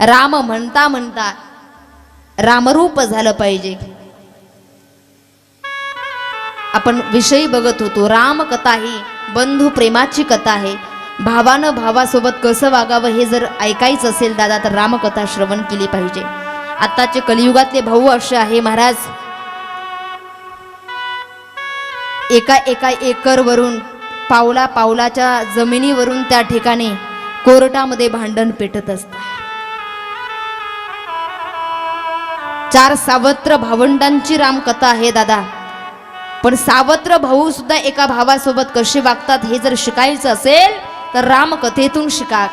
राम म्हणता म्हणता रामरूप झालं पाहिजे. आपण विषयी बघत होतो रामकथा ही बंधू प्रेमाची कथा आहे. भावानं भावासोबत कसं वागावं हे जर ऐकायचं असेल दादा तर रामकथा श्रवण केली पाहिजे. आताचे कलियुगातले भाऊ असे आहे महाराज. एका एका एकरवरून पावला पावलाच्या जमिनीवरून त्या ठिकाणी कोर्टामध्ये भांडण पेटत असतात चार सावत्र भावंडांची रामकथा आहे दादा. पण सावत्र भाऊ सुद्धा एका भावासोबत कसे वागतात हे जर शिकायचं असेल तर रामकथेतून शिका.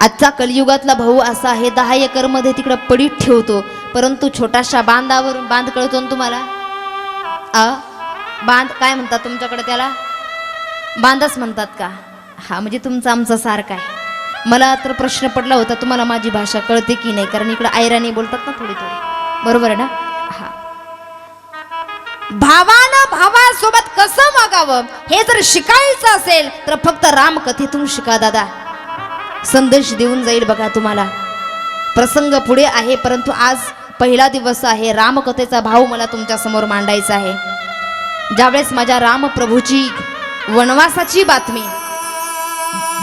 आजचा कलियुगातला भाऊ असा आहे दहा एकरमध्ये तिकडं पडीत ठेवतो परंतु छोटाशा बांधावरून बांध कळतो ना तुम्हाला? आ बांध काय म्हणतात तुमच्याकडे त्याला? बांधच म्हणतात का? हा म्हणजे तुमचं आमचं सारखा आहे. मला तर प्रश्न पडला होता तुम्हाला माझी भाषा कळते की नाही? कारण इकडं आयराणी बोलतात ना थोडी थोडी. बरोबर आहे ना? हा. भावानं भावासोबत कसं वागावं? हे जर शिकायचं असेल तर फक्त रामकथेतून शिका दादा. संदेश देऊन जाईल बघा तुम्हाला. प्रसंग पुढे आहे परंतु आज पहिला दिवस आहे. रामकथेचा भाव मला तुमच्यासमोर मांडायचा आहे. ज्यावेळेस माझ्या रामप्रभूची वनवासाची बातमी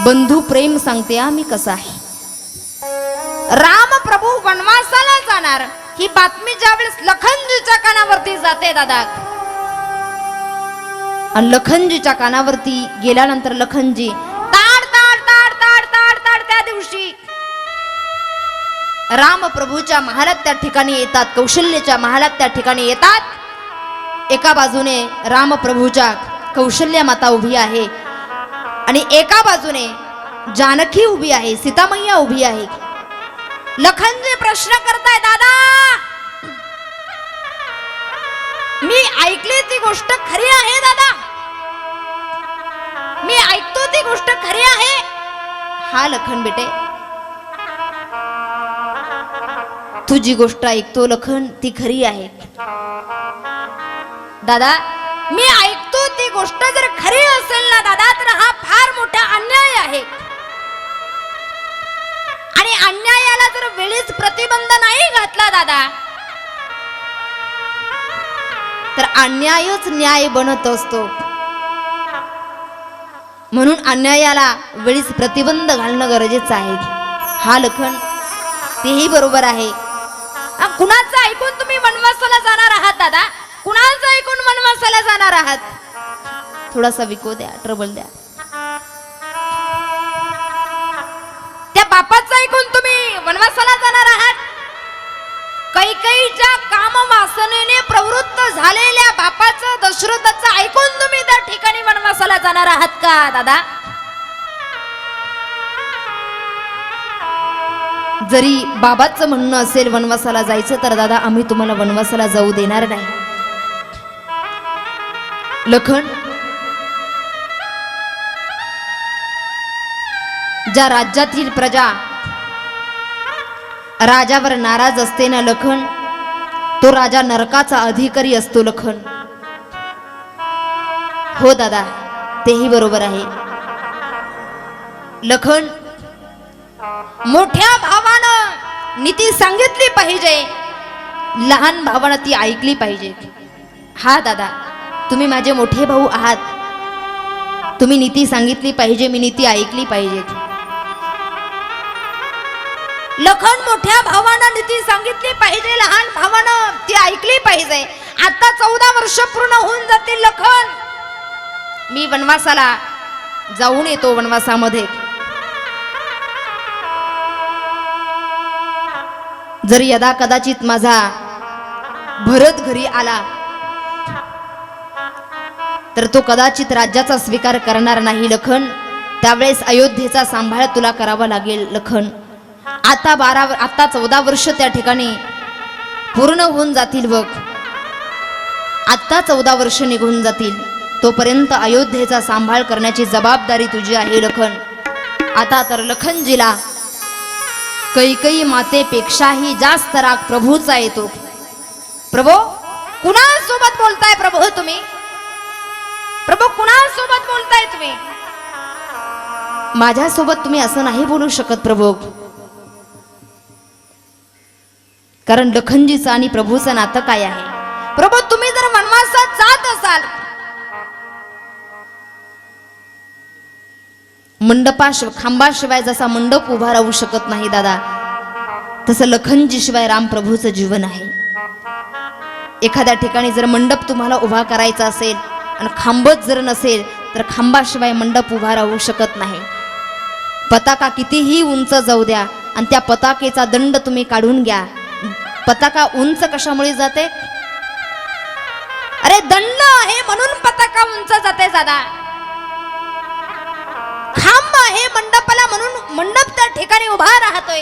बंधू प्रेम सांगते आम्ही कसं आहे. रामप्रभू वनवासाला जाणार. ही बातमी ज्यावेळेस लखनजीच्या कानावरती जाते दादा. आणि लखनजीच्या कानावरती गेल्यानंतर लखनजी ताड ताड ताड ताड ताड ताड त्या दिवशी रामप्रभूच्या महालात त्या ठिकाणी येतात कौशल्याच्या महालात त्या ठिकाणी येतात. एका बाजूने रामप्रभूच्या कौशल्या माता उभी आहे. आणि एका बाजूने जानकी उभी आहे सीतामय्या उभी आहे लखनजी प्रश्न करताय दादा! मी ऐकली ती गोष्ट खरी आहे दादा! मी ऐकतो ती गोष्ट खरी आहे. हा लखन बेटे. तुझी गोष्ट ऐकतो लखन ती खरी आहे. दादा मी ऐकतो ती गोष्ट जर खरी असेल ना दादा तर हा फार मोठा अन्याय आहे. आणि अन्यायाला जर वेळीच प्रतिबंध नाही घातला दादा तर अन्यायच न्याय बनत असतो. म्हणून अन्यायाला वेळीच प्रतिबंध घालणं गरजेचं आहे. हा लखन तेही बरोबर आहे. कुणाचं ऐकून तुम्ही वनवासाला जाणार आहात दादा? कुणाचं ऐकून वनवासाला जाणार आहात? थोडासा विको द्या ट्रबल द्या. त्या ऐकून तुम्ही वनवासाला जाणार आहात? कैकईच्या काम वासनेने प्रवृत्त झालेल्या बापाचं दशरथाचं ऐकून तुम्ही त्या ठिकाणी वनवासाला जाणार आहात का दादा? जरी बाबाचं म्हणणं असेल वनवासाला जायचं तर दादा आम्ही तुम्हाला वनवासाला जाऊ देणार नाही. लखन ज्या राज्यातील प्रजा. राजावर नाराज असते ना लखन तो राजा नरकाचा अधिकारी असतो लखन. हो दादा तेही बरोबर आहे. लखन मोठ्या भावानं नीती सांगितली पाहिजे. लहान भावानं ती ऐकली पाहिजे. हा दादा तुम्ही माझे मोठे भाऊ आहात. तुम्ही नीती सांगितली पाहिजे मी नीती ऐकली पाहिजे. लखन मोठ्या भावानं नीती सांगितली पाहिजे लहान भावानं ती ऐकली पाहिजे. आता चौदा वर्ष पूर्ण होऊन जातील लखन. मी वनवासाला जाऊन येतो वनवासामध्ये. जर यदा कदाचित माझा भरत घरी आला तर तो कदाचित राज्याचा स्वीकार करणार नाही लखन. त्यावेळेस अयोध्येचा सांभाळ तुला करावा लागेल लखन. आता बारा आता चौदा वर्ष त्या ठिकाणी पूर्ण होऊन जातील बघ. आत्ता चौदा वर्ष निघून जातील. तोपर्यंत अयोध्येचा सांभाळ करण्याची जबाबदारी तुझी आहे लखन. आता तर लखनजीला कैकई मातेपेक्षाही जास्त राग प्रभूचा येतो. प्रभू कुणासोबत बोलताय प्रभू हो तुम्ही? प्रभू कुणासोबत बोलताय तुम्ही? माझ्यासोबत तुम्ही असं नाही बोलू शकत प्रभू. कारण लखनजीचं आणि प्रभूचं नातं काय आहे? प्रभू तुम्ही जर वनवासात जात असाल मंडपाशिवाय खांबाशिवाय जसा मंडप उभा राहू शकत नाही दादा तसं लखनजी शिवाय राम प्रभूचं जीवन आहे. एखाद्या ठिकाणी जर मंडप तुम्हाला उभा करायचा असेल आणि खांबच जर नसेल तर खांबाशिवाय मंडप उभा राहू शकत नाही. पताका कितीही उंच जाऊ द्या आणि त्या पताकेचा दंड तुम्ही काढून घ्या. पताका उंच कशामुळे जाते? अरे दंड आहे म्हणून पताका उंच जाते दादा. खांब आहे मंडपाला म्हणून मंडप त्या ठिकाणी उभा राहतोय.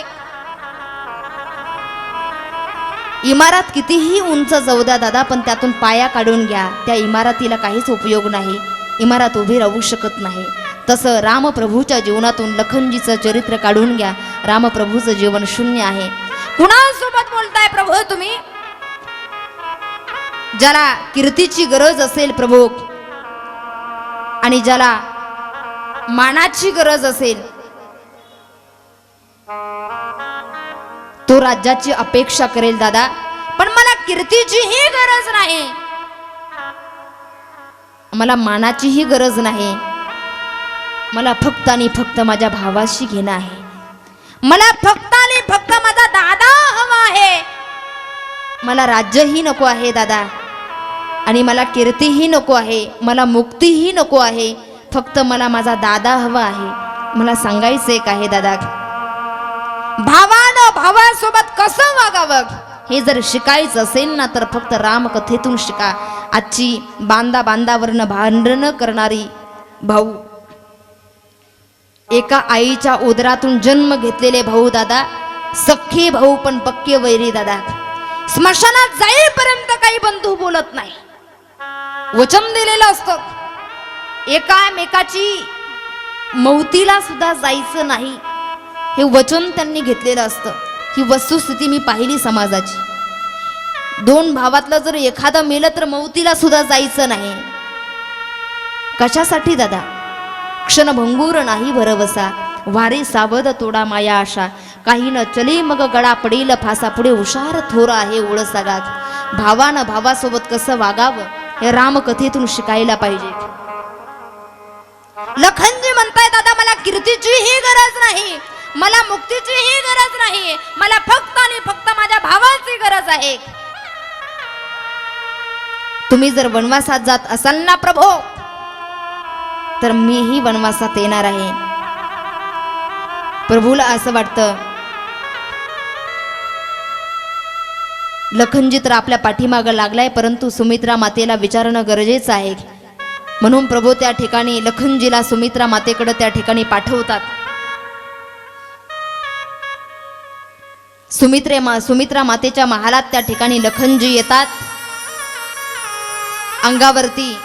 इमारत कितीही उंच जाऊ द्या दादा पण त्यातून पाया काढून घ्या. त्या इमारतीला काहीच उपयोग नाही. इमारत उभी राहू शकत नाही. तसं रामप्रभूच्या जीवनातून लखनजीचं चरित्र काढून घ्या. रामप्रभूचं जीवन शून्य आहे. कुणासोबत बोलताय प्रभू? हो, तुम्ही? ज्याला कीर्तीची गरज असेल प्रभू आणि ज्याला मानाची गरज असेल तो राज्याची अपेक्षा करेल दादा. पण मला कीर्तीचीही गरज नाही. मला मानाचीही गरज नाही. मला फक्त आणि फक्त माझ्या भावाशी घेणं आहे. मला फक्त आणि फक्त माझा दादा हवा आहे. मला राज्यही नको आहे दादा. आणि मला कीर्तीही नको आहे मला मुक्तीही नको आहे. फक्त मला माझा दादा हवा आहे. मला सांगायचं एक आहे दादा. भावानं भावासोबत कसं वागावं? हे जर शिकायचं असेल ना तर फक्त रामकथेतून शिका. आजची बांधा बांधावरनं भांडणं करणारी भाऊ एका आईच्या उदरातून जन्म घेतलेले भाऊ दादा सख्खे भाऊ पण पक्के वैरी दादा. स्मशानात जाईपर्यंत काही बंधू बोलत नाही. वचन दिलेलं असतं. एकामेकाची मौतीला सुद्धा जायचं नाही. हे वचन त्यांनी घेतलेलं असतं. ही वस्तुस्थिती मी पाहिली समाजाची. दोन भावातलं जर एखादं मेलं तर मौतीला सुद्धा जायचं नाही. कशासाठी दादा? क्षणभंगूर नाही भरवसा. वारे सावध तोडा माया आशा. काही न चले मग गळा पडेल फासा. पुढे हुशार थोर आहे ओळसागात भावानं भावासोबत कसं वागावं हे रामकथेतून शिकायला पाहिजे. लखनजी म्हणताय दादा मला कीर्तीचीही गरज नाही. मला मुक्तीचीही गरज नाही. मला फक्त आणि फक्त माझ्या भावाची गरज आहे. तुम्ही जर वनवासात जात असाल ना प्रभो तर मीही वनवासात येणार आहे. प्रभूला असं वाटतं लखनजी तर आपल्या पाठीमागं लागलाय परंतु सुमित्रा मातेला विचारणं गरजेचं आहे. म्हणून प्रभू त्या ठिकाणी लखनजीला सुमित्रा मातेकडे त्या ठिकाणी पाठवतात. सुमित्रे मा सुमित्रा मातेच्या महालात त्या ठिकाणी लखनजी येतात. अंगावरती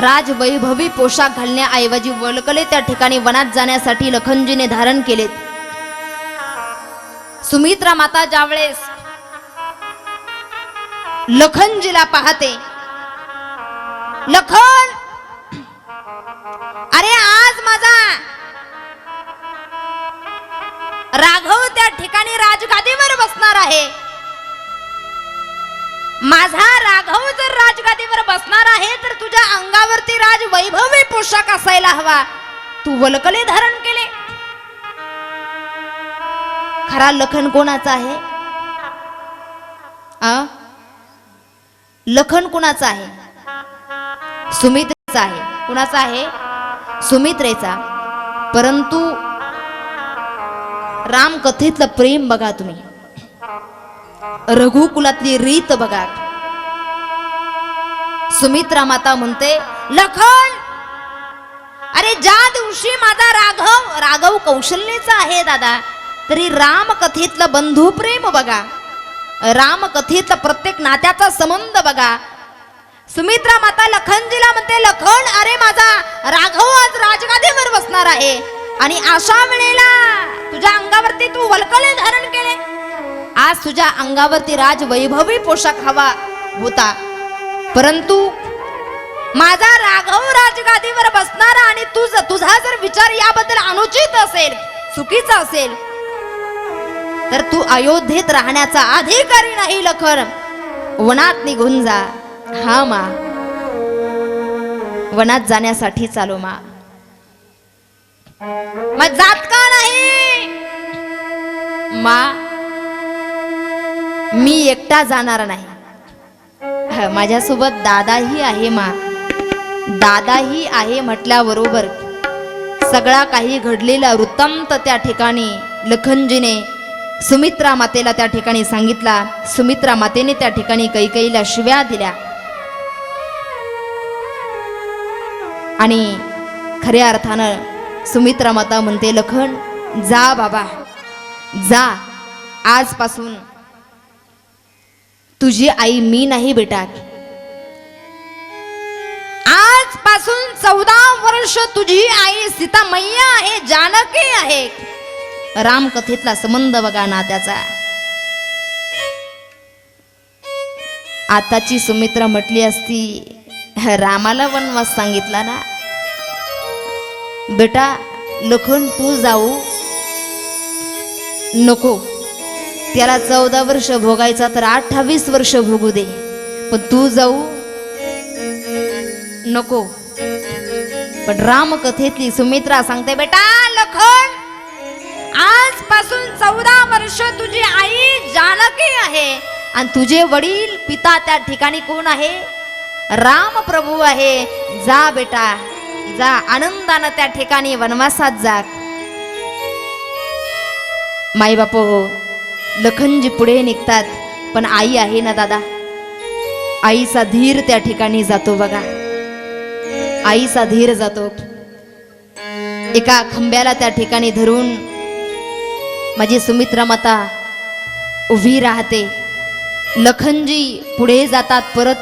राजवैभवी पोशाख घालण्याऐवजी वलकले त्या ठिकाणी वनात जाण्यासाठी लखनजीने धारण केलेत. सुमित्रा माता ज्यावेळेस लखनजीला पाहते लखन! अरे आज माझा राघव त्या ठिकाणी राजगादीवर बसणार आहे. माझा राघव जर राजगादीवर बसणार आहे तर तुझ्या अंगावरती राज वैभवी पोशाख असायला हवा. तू वलकले धारण केले. खरा लखन कोणाचा आहे? आ? लखन कुणाचं आहे? सुमित्रेचा आहे. कुणाचा आहे? सुमित्रेचा. परंतु रामकथेतलं प्रेम बघा तुम्ही. रघुकुलातली रीत बघा. सुमित्रा माता म्हणते लखन! अरे ज्या दिवशी माझा राघव राघव कौशल्याचा आहे दादा तरी रामकथेतलं बंधुप्रेम बघा. रामकथेतला प्रत्येक नात्याचा संबंध बघा. सुमित्रा माता लखनजीला म्हणते लखन अरे माझा राघव आज राजगादीवर बसणार आहे. आणि अशा वेळेला तुझ्या अंगावरती तू वलकले धारण केले. आज तुझ्या अंगावरती राज वैभवी पोशाख हवा होता. परंतु माझा राघव राजगादीवर बसणारा आणि तुझ तुझा जर विचार याबद्दल अनुचित असेल चुकीचा असेल तर तू अयोध्येत राहण्याचा अधिकारी नाही लखन वनात निघून जा. हा मा. वनात जाण्यासाठी चालू मा. मग जात का नाही? मा मी एकटा जाणार नाही. माझ्यासोबत दादाही आहे मा. दादाही आहे म्हटल्याबरोबर सगळा काही घडलेला वृत्तांत त्या ठिकाणी लखनजीने सुमित्रा मातेला त्या ठिकाणी सांगितला. सुमित्रा मातेने त्या ठिकाणी कैकईला शिव्या दिल्या. आणि खऱ्या अर्थानं सुमित्रा माता म्हणते लखन जा बाबा जा. आजपासून तुझी आई मी नाही बेटा. आजपासून चौदा वर्ष तुझी आई सीता मैया आहे जानकी आहे. रामकथेतला संबंध बघा ना त्याचा आताची सुमित्रा म्हटली असती रामाला वनवास सांगितला ना. बेटा लखन तू जाऊ. नको. त्याला चौदा वर्ष भोगायचा तर अठ्ठावीस वर्ष भोगू दे. पण तू जाऊ. नको. पण रामकथेतली सुमित्रा सांगते बेटा लखन आजपासून चौदा वर्ष तुझी आई जानकी आहे आणि तुझे वडील पिता त्या ठिकाणी कोण आहे? राम प्रभू आहे. जा बेटा. जा आनंदानं त्या ठिकाणी वनवासात जा. माई बाप हो लखनजी पुढे निघतात. पण आई आहे ना दादा? आईचा धीर त्या ठिकाणी जातो बघा. आईचा धीर जातो. एका खंब्याला त्या ठिकाणी धरून माझी सुमित्रा माता उभी राहते. लखनजी पुढे जातात परत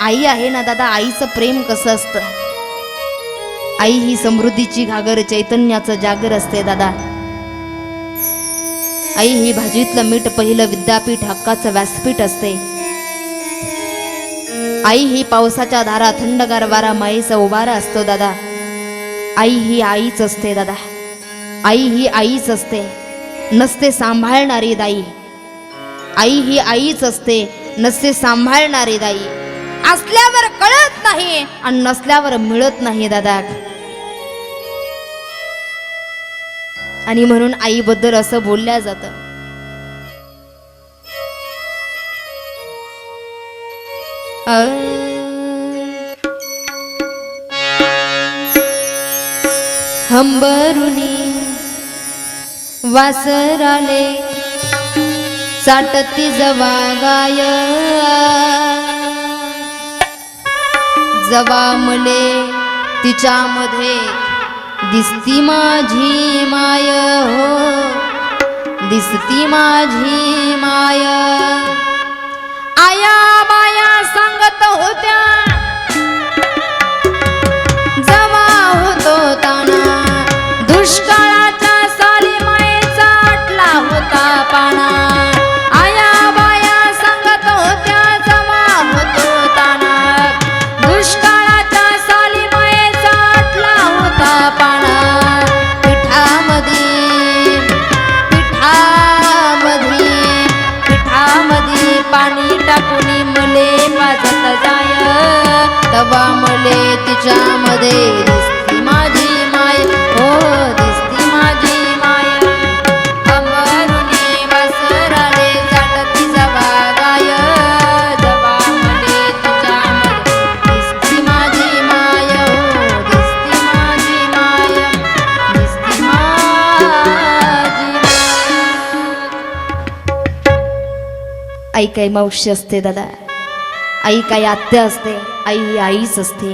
आई आहे ना दादा? आईचं प्रेम कसं असतं? आई ही समृद्धीची घागर चैतन्याचं जागर असते दादा. आई ही भाजीतलं मीठ पहिलं विद्यापीठ हक्काचं व्यासपीठ असते. आई ही पावसाच्या धारा थंडगार वारा माईचा उभारा असतो दादा. आई ही आईच असते दादा. आई ही आईच असते. नसते सांभाळणारी दाई. आई ही आईच असते. नसते सांभाळणारी दाई. असल्यावर कळत नाही आणि नसल्यावर मिळत नाही दादा. आणि म्हणून आईबद्दल असं बोलल्या जातं. हंबरुनी वासराले साटती जवा गाय. जवा मले तिच्यामध्ये दिसती माझी माय हो. दिसती माझी माय. आया माया सांगत होत्या जमा होतो काही मावशी असते दादा. आई काही आत्या असते आई ही आईच असते.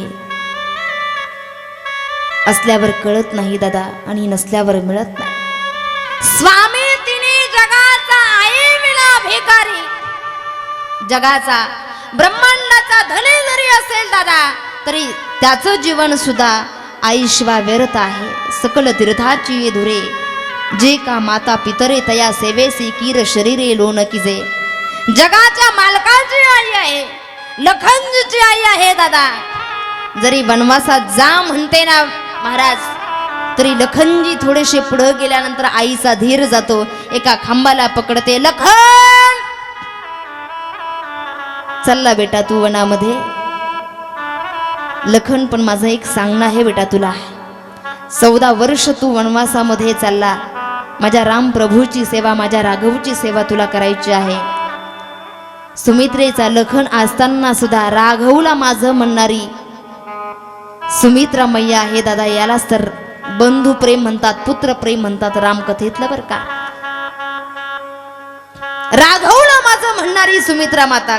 असल्यावर कळत नाही दादा आणि नसल्यावर मिळत नाही. स्वामी तिने जगाचा आई विना भिकारी. जगाचा ब्रह्मांडाचा धनी जरी असेल दादा तरी त्याचं जीवन सुद्धा आईशिवा व्यर्थ आहे. सकल तीर्थाची धुरे जे का माता पितरे तया सेवेसी कीर शरीरे लोन किजे. जगाच्या मालकाची आई आहे लखनजीची आई आहे दादा. जरी वनवासात जा म्हणते ना महाराज तरी लखनजी थोडेसे पुढे गेल्यानंतर आईचा धीर जातो एका खांबाला पकडते लखन चल्ला बेटा तू वनामध्ये. लखन पण माझं एक सांगणं आहे बेटा तुला. चौदा वर्ष तू वनवासामध्ये चालला. माझ्या रामप्रभूची सेवा माझ्या राघवची सेवा तुला करायची आहे. सुमित्रेचा लखन असताना सुद्धा राघवला माझं म्हणणारी. सुमित्रा मैया हे दादा यालाच तर बंधू प्रेम म्हणतात पुत्र प्रेम म्हणतात रामकथेतलं बर का? राघवला माझं म्हणणारी सुमित्रा माता.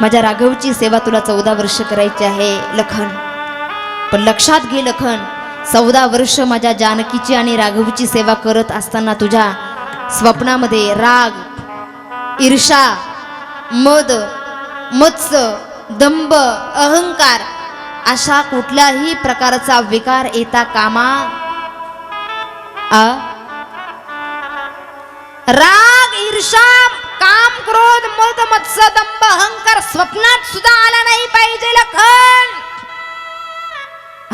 माझ्या राघवची सेवा तुला चौदा वर्ष करायची आहे लखन. पण लक्षात घे लखन. चौदा वर्ष माझ्या जानकीची आणि राघवची सेवा करत असताना तुझ्या स्वप्नामध्ये राग ईर्षा मद मत्स्य दंभ अहंकार अशा कुठल्याही प्रकारचा विकार येता कामा? आ? राग ईर्षा काम क्रोध मद मत्स्य दंभ अहंकार स्वप्नात सुद्धा आला नाही पाहिजे लखन.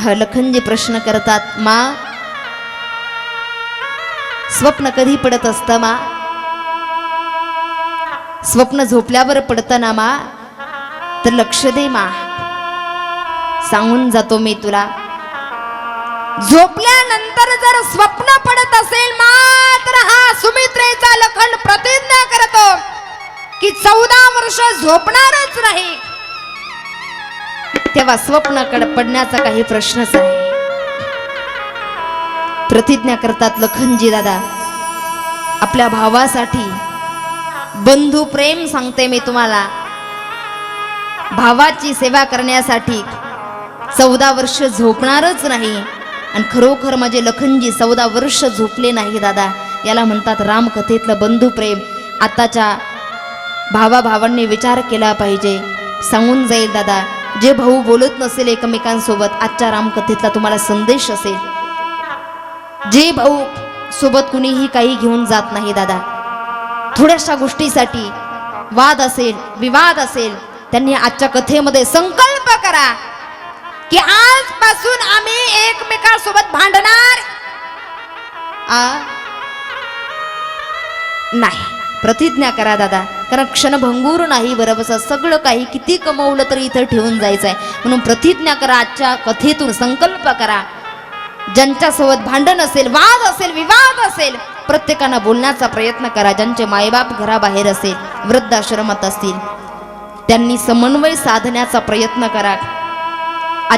हा लखनजी प्रश्न करतात मा? स्वप्न कधी पडत असतं मा? स्वप्न झोपल्यावर पडताना मा तर लक्ष दे मा. सांगून जातो मी तुला. झोपल्यानंतर जर स्वप्न पडत असेल मात्र हा सुमित्रेचा लखन प्रतिज्ञा करतो की चौदा वर्ष झोपणारच नाही. तेव्हा स्वप्नाकडे पडण्याचा काही प्रश्नच आहे प्रतिज्ञा करतात लखनजी दादा आपल्या भावासाठी बंधू प्रेम सांगते मी तुम्हाला. भावाची सेवा करण्यासाठी चौदा वर्ष झोपणारच नाही. आणि खरोखर माझे लखनजी चौदा वर्ष झोपले नाही दादा. याला म्हणतात रामकथेतलं बंधू प्रेम. आताच्या भावा भावांनी विचार केला पाहिजे. सांगून जाईल दादा. जे भाऊ बोलत नसेल एकमेकांसोबत आजच्या रामकथेतला तुम्हाला संदेश असेल. जे भाऊ सोबत कुणीही काही घेऊन जात नाही दादा. थोड्याशा गोष्टीसाठी वाद असेल विवाद असेल त्यांनी आजच्या कथेमध्ये संकल्प करा की आजपासून आम्ही एकमेकांसोबत भांडणार? नाही. प्रतिज्ञा करा दादा. कारण क्षणभंगूर नाही बरोबर सगळं काही किती कमवलं तरी इथं ठेवून जायचं आहे म्हणून प्रतिज्ञा करा आजच्या कथेतून संकल्प करा. ज्यांच्यासोबत भांडण असेल वाद असेल विवाद असेल प्रत्येकानं बोलण्याचा प्रयत्न करा. ज्यांचे मायबाप घराबाहेर असेल वृद्धाश्रमात असतील त्यांनी समन्वय साधण्याचा प्रयत्न करा.